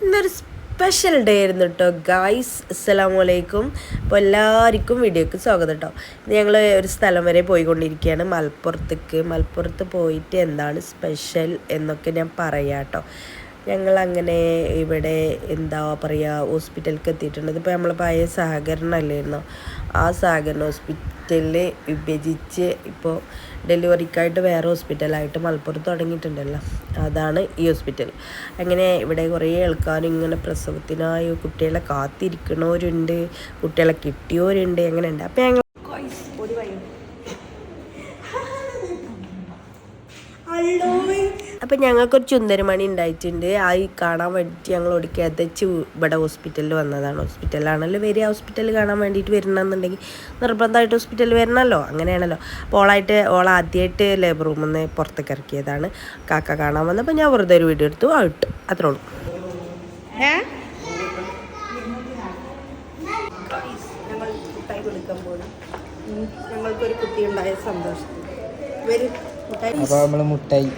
ഇന്നൊരു special day ആയിരുന്നു കേട്ടോ ഗായ്സ് അസ്സലാമു അലൈക്കും അപ്പോൾ എല്ലാവർക്കും വീഡിയോക്ക് സ്വാഗതം കേട്ടോ ഞങ്ങൾ ഒരു സ്ഥലം വരെ പോയിക്കൊണ്ടിരിക്കുകയാണ്. മലപ്പുറത്തേക്ക്. മലപ്പുറത്ത് പോയിട്ട് എന്താണ് സ്പെഷ്യൽ എന്നൊക്കെ ഞാൻ പറയാം കേട്ടോ ഞങ്ങൾ അങ്ങനെ ഇവിടെ എന്താ പറയുക ഹോസ്പിറ്റലിലേക്ക് എത്തിയിട്ടുണ്ട്. ഇപ്പോൾ നമ്മൾ പഴയ സഹകരണമല്ലായിരുന്നോ ആ സഹകരണ ഹോസ്പിറ്റലിൽ വിഭജിച്ച് ഇപ്പോൾ ഡെലിവറിക്കായിട്ട് വേറെ ഹോസ്പിറ്റലായിട്ട് മലപ്പുറത്ത് തുടങ്ങിയിട്ടുണ്ടല്ലോ. അതാണ് ഈ ഹോസ്പിറ്റൽ. അങ്ങനെ ഇവിടെ കുറേ ആൾക്കാർ ഇങ്ങനെ പ്രസവത്തിനായി കുട്ടികളെ കാത്തിരിക്കണവരുണ്ട് കുട്ടികളെ കിട്ടിയവരുണ്ട് അങ്ങനെയുണ്ട്. അപ്പോൾ ഞങ്ങൾ അപ്പം ഞങ്ങൾക്കൊരു ചുന്തരമണി ഉണ്ടായിട്ടുണ്ട്. ആയി കാണാൻ വേണ്ടിയിട്ട് ഞങ്ങൾ ഒടിക്കാത്ത ഇവിടെ ഹോസ്പിറ്റലിൽ വന്നതാണ്. ഹോസ്പിറ്റലാണല്ലോ വരിക. ഹോസ്പിറ്റലിൽ കാണാൻ വേണ്ടിയിട്ട് വരണമെന്നുണ്ടെങ്കിൽ നിർബന്ധമായിട്ട് ഹോസ്പിറ്റലിൽ വരണമല്ലോ. അങ്ങനെയാണല്ലോ. അപ്പോൾ ഓളായിട്ട് ഓൾ ആദ്യമായിട്ട് ലേബർ റൂമിൽ നിന്ന് പുറത്തേക്ക് ഇറക്കിയതാണ്. കാക്ക കാണാൻ വന്നപ്പോൾ ഞാൻ വെറുതെ ഒരു വീഡിയോ എടുത്തു. ആ ഇട്ടു. അത്രേ ഉള്ളൂ. ഞങ്ങൾ കൊടുക്കാൻ ഞങ്ങൾക്കൊരു കുട്ടി ഉണ്ടായ സന്തോഷത്തിൽ വരും. അപ്പൊ നമ്മൾ മുട്ടായി.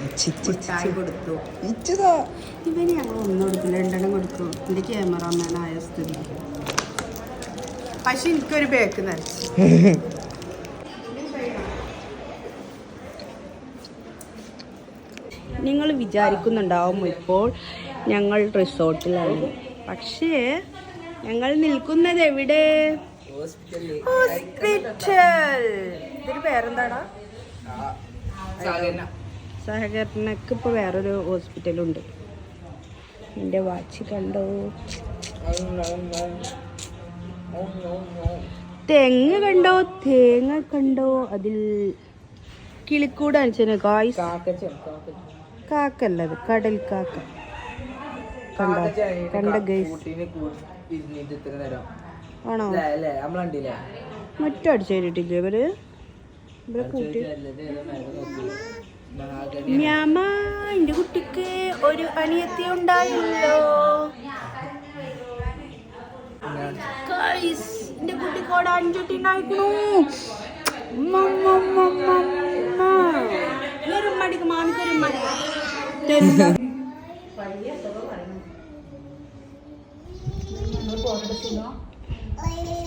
കൊടുത്തു. ഇവന് ഞങ്ങൾ ഒന്നും കൊടുക്കില്ല രണ്ടെണ്ണം കൊടുക്കും എന്റെ ക്യാമറമാൻ ആയ സ്ഥിതി. പക്ഷെ എനിക്കൊരു ബേക്ക് നരച്ചു നിങ്ങൾ വിചാരിക്കുന്നുണ്ടാവും ഇപ്പോൾ ഞങ്ങൾ റിസോർട്ടിലാണ്. പക്ഷേ ഞങ്ങൾ നിൽക്കുന്നത് എവിടെ? ഹോസ്പിറ്റൽ. ഇതിന് പേരെന്താടാ? സഹകരണക്ക് ഇപ്പോൾ വേറൊരു ഹോസ്പിറ്റലുണ്ട്. എന്റെ വാച്ച് കണ്ടോ? തെങ്ങ് കണ്ടോ? തേങ്ങ കണ്ടോ? അതിൽ കിളിക്കൂട് ഗായ്സ് കാക്കല്ലത് കടൽ കാക്ക. കണ്ടോ? കണ്ട ഗൈസ്. ആണോ? മറ്റടിച്ചേരിട്ടില്ലേ ഇവർ? ഇവരെ കൂട്ടി. മ്യാമ എന്റെ കുട്ടിക്ക് ഒരു അനിയത്തി ഉണ്ടായല്ലോ. Guys, കുട്ടിക്കോട് അഞ്ചുട്ടി ഉണ്ടായിക്കണു. ഒരു മടിക്ക്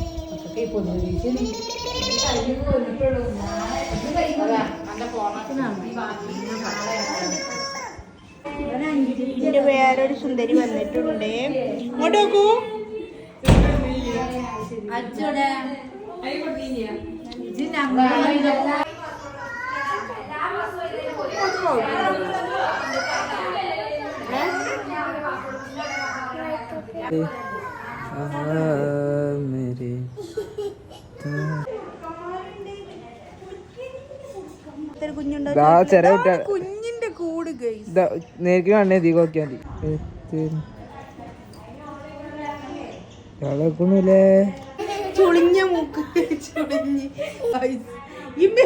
മാമിക്കൊരു മടി ഇതിന്റെ വേറൊരു സുന്ദരി വന്നിട്ടുണ്ട് ഇങ്ങോട്ട് നോക്കൂ അച്ചോടെ കുഞ്ഞിന്റെ കൂട് നേർക്ക് കണ്ണേ തീ നോക്കിയാ മതി. ചുളിഞ്ഞ മൂക്ക് ചുളിഞ്ഞ്. ഇമ്മേ.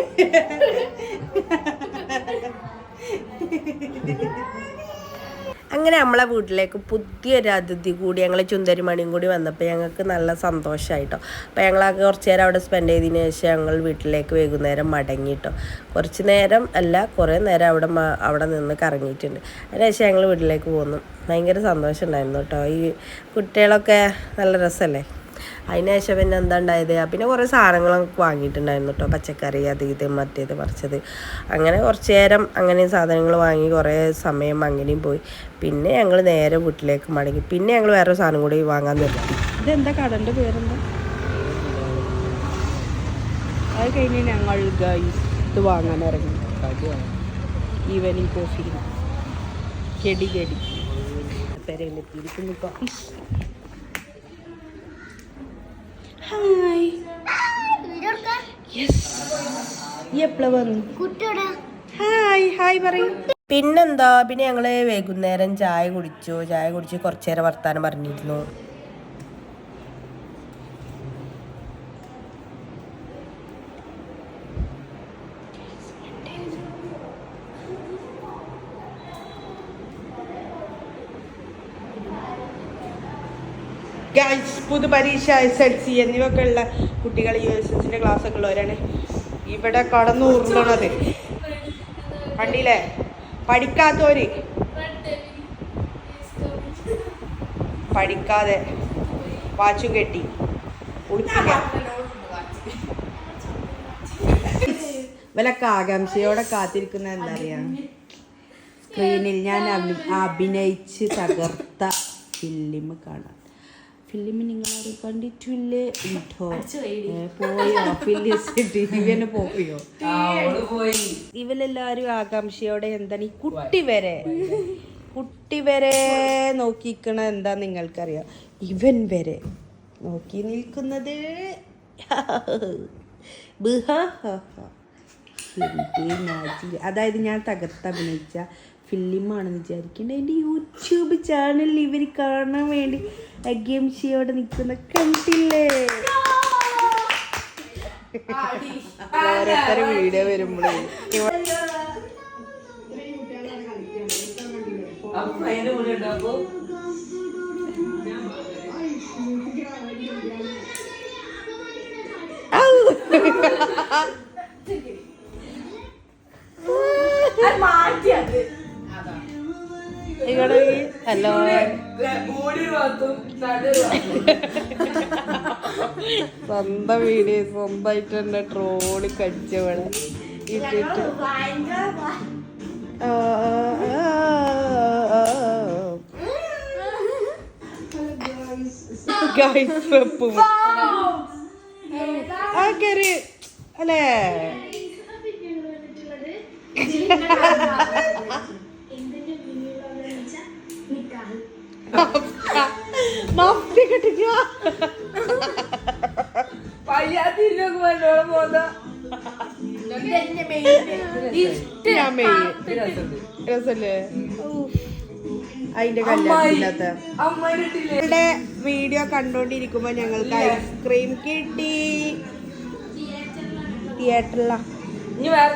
അങ്ങനെ നമ്മളെ വീട്ടിലേക്ക് പുതിയൊരു അതിഥി കൂടി ഞങ്ങൾ ചുന്തരിമണിയും കൂടി വന്നപ്പോൾ ഞങ്ങൾക്ക് നല്ല സന്തോഷമായിട്ടോ അപ്പോൾ ഞങ്ങളൊക്കെ കുറച്ച് നേരം അവിടെ സ്പെൻഡ് ചെയ്തതിന് ശേഷം ഞങ്ങൾ വീട്ടിലേക്ക് വൈകുന്നേരം മടങ്ങിയിട്ടോ കുറച്ച് നേരം അല്ല കുറേ നേരം അവിടെ അവിടെ നിന്ന് കറങ്ങിയിട്ടുണ്ട്. അതിനുശേഷം ഞങ്ങൾ വീട്ടിലേക്ക് പോന്നു. ഭയങ്കര സന്തോഷം ഉണ്ടായിരുന്നു കേട്ടോ. ഈ കുട്ടികളൊക്കെ നല്ല രസമല്ലേ? അതിന് ശേഷം പിന്നെ എന്താ ഉണ്ടായത്? പിന്നെ കുറേ സാധനങ്ങളൊക്കെ വാങ്ങിയിട്ടുണ്ടായിരുന്നു കേട്ടോ പച്ചക്കറി അത് ഇത് മറ്റേത് പറിച്ചത്. അങ്ങനെ കുറച്ച് നേരം അങ്ങനെ സാധനങ്ങൾ വാങ്ങി കുറേ സമയം അങ്ങനെയും പോയി. പിന്നെ ഞങ്ങൾ നേരെ വീട്ടിലേക്ക് മടങ്ങി. പിന്നെ ഞങ്ങൾ വേറെ സാധനം കൂടി വാങ്ങാൻ നിർത്തി. ഇതെന്താ കടന്റെ പേരെന്താ? അത് കഴിഞ്ഞ് ഞങ്ങൾ ഇത് വാങ്ങാൻ ഇറങ്ങി. ഈവനിങ് കോഫി കെടി കെടി പെരയിലെത്തിയിരിക്കുന്നു ഇപ്പോൾ ഹായ് യെസ് എപ്പോഴാ വന്നു? ഹായ് ഹായ് പറയും. പിന്നെന്താ പിന്നെ ഞങ്ങൾ വൈകുന്നേരം ചായ കുടിച്ചു. ചായ കുടിച്ച് കുറച്ചേരം വർത്താനം പറഞ്ഞിരുന്നു. ഗൈസ് പുതുപരീക്ഷ എസ് എൽ സി എന്നിവയൊക്കെ ഉള്ള കുട്ടികൾ യു എസ് എസിന്റെ ക്ലാസ് ഒക്കെ ഉള്ളവരാണ് ഇവിടെ കടന്നു ഉരുളണത് കണ്ടില്ലേ പഠിക്കാത്തവര്. പഠിക്കാതെ വാച്ചും കെട്ടി. ഇവലൊക്കെ ആകാംക്ഷയോടെ കാത്തിരിക്കുന്ന എന്താ അറിയാ സ്ക്രീനിൽ ഞാൻ അഭിനയിച്ച് തകർത്ത ഫിലിം കാണാം. ഫിലിം നിങ്ങളാരും കണ്ടിട്ടില്ലേ? കേട്ടോ പോയോ? ഫിലിം പോയോ? ഇവലെല്ലാരും ആകാംക്ഷയോടെ എന്താണ് ഈ കുട്ടി വരെ? കുട്ടി വരെ നോക്കിക്കണ എന്താ നിങ്ങൾക്കറിയാം? ഇവൻ വരെ നോക്കി നിൽക്കുന്നത്. ബിഹാഹാ. എന്ത് നാച്ചിൽ. അതായത് ഞാൻ തകർത്ത് അഭിനയിച്ച ഫിലിമാണെന്ന് വിചാരിക്കുന്നത് എന്റെ യൂട്യൂബ് ചാനൽ ഇവർ കാണാൻ വേണ്ടി അഗംഷിയോടെ നിൽക്കുന്ന കണ്ടില്ലേ ഓരോരുത്തരും വീഡിയോ വരുമ്പോഴേ ഉണ്ടാക്കും ഹലോ സ്വന്തം വീഡിയോ സ്വന്തമായിട്ട് തന്നെ ട്രോളി കടിച്ചവളെ ഇട്ടിട്ട് വെപ്പും. ആ കേറി. അല്ലേ? രസല്ലേ അതിന്റെ കല്യാണത്തിനകത്ത് ഇവിടെ വീഡിയോ കണ്ടോണ്ടിരിക്കുമ്പോ ഞങ്ങൾക്ക് ഐസ്ക്രീം കിട്ടി. തിയേറ്ററിലാ. ഇനി വേറെ